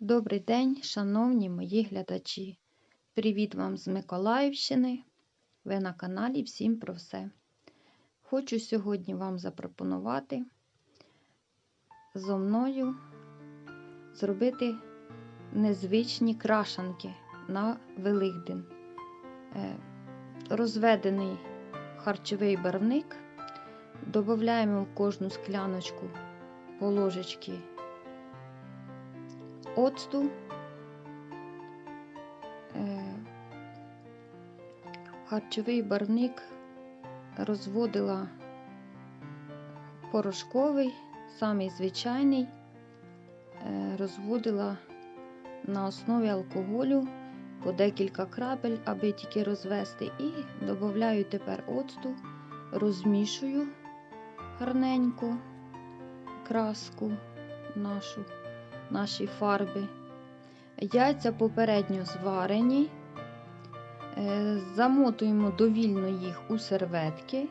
Добрий день, шановні мої глядачі. Привіт вам з Миколаївщини. Ви на каналі Всім про все. Хочу сьогодні вам запропонувати зо мною зробити незвичні крашанки на Великдень. Е, Розведений харчовий барвник. Додаємо в кожну скляночку по ложечки оцту, е, харчовий барник розводила порошковий, самий звичайний, е, розводила на основі алкоголю по декілька крапель, аби тільки розвести, і додаю тепер оцту, розмішую гарненько краску нашу наші фарби. Яйця попередньо зварені, Е, замотуємо довільно їх у серветки,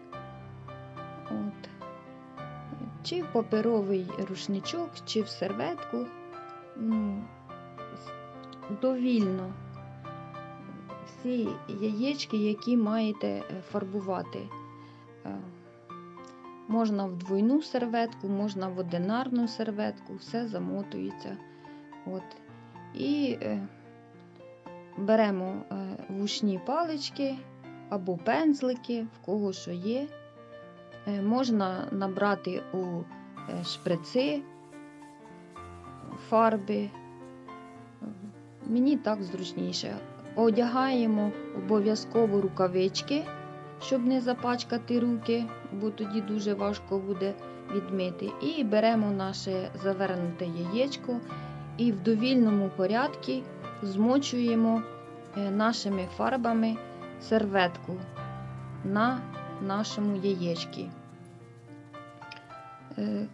От. чи в паперовий рушничок, чи в серветку. Ну, Довільно всі яєчки, які маєте е, фарбувати. Можна в двойну серветку, можна в одинарну серветку, все замотується. От. І е, беремо е, вушні палички або пензлики, в кого що є. Е, можна набрати у е, шприци фарби. Мені так зручніше. Одягаємо обов'язково рукавички щоб не запачкати руки, бо тоді дуже важко буде відмити. І беремо наше завернуте яєчко і в довільному порядку змочуємо е, нашими фарбами серветку на нашому яєчці. Е,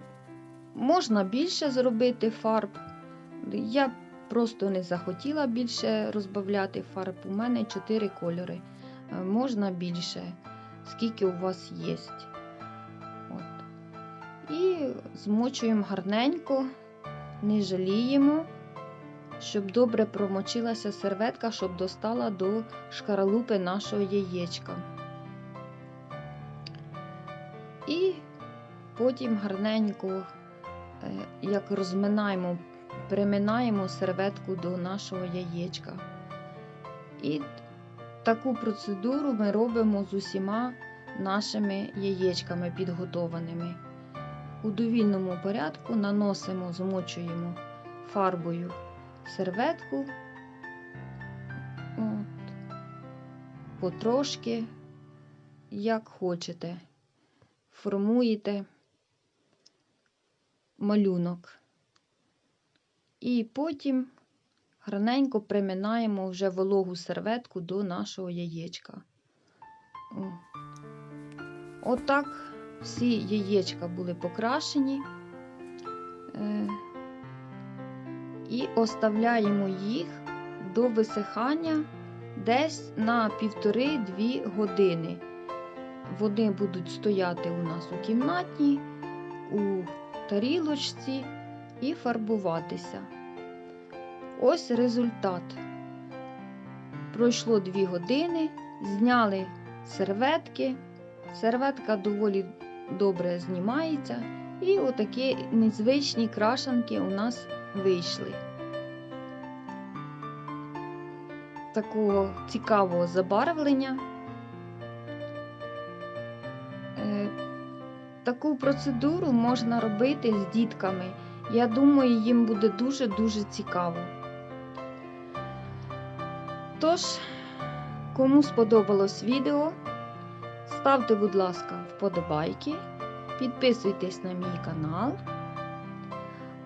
можна більше зробити фарб. Я просто не захотіла більше розбавляти фарб. У мене 4 кольори. Е, можна більше, скільки у вас є. От. І змочуємо гарненько, не жаліємо, щоб добре промочилася серветка, щоб достала до шкаралупи нашого яєчка. І потім гарненько, е, як розминаємо, приминаємо серветку до нашого яєчка. І Таку процедуру ми робимо з усіма нашими яєчками підготованими. У довільному порядку наносимо, змочуємо фарбою серветку, От. потрошки, як хочете, формуєте малюнок. І потім гарненько приминаємо вже вологу серветку до нашого яєчка. Отак всі яєчка були покрашені. Е, і оставляємо їх до висихання десь на півтори-дві години. Вони будуть стояти у нас у кімнаті, у тарілочці і фарбуватися. Ось результат. Пройшло 2 години, зняли серветки. Серветка доволі добре знімається, і отакі незвичні крашанки у нас вийшли. Такого цікавого забарвлення. Е, таку процедуру можна робити з дітками. Я думаю, їм буде дуже-дуже цікаво. Тож, кому сподобалось відео, ставте, будь ласка, вподобайки, підписуйтесь на мій канал.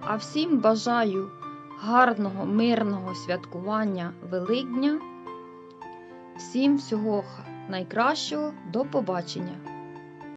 А всім бажаю гарного, мирного святкування Великдня. Всім всього найкращого, до побачення!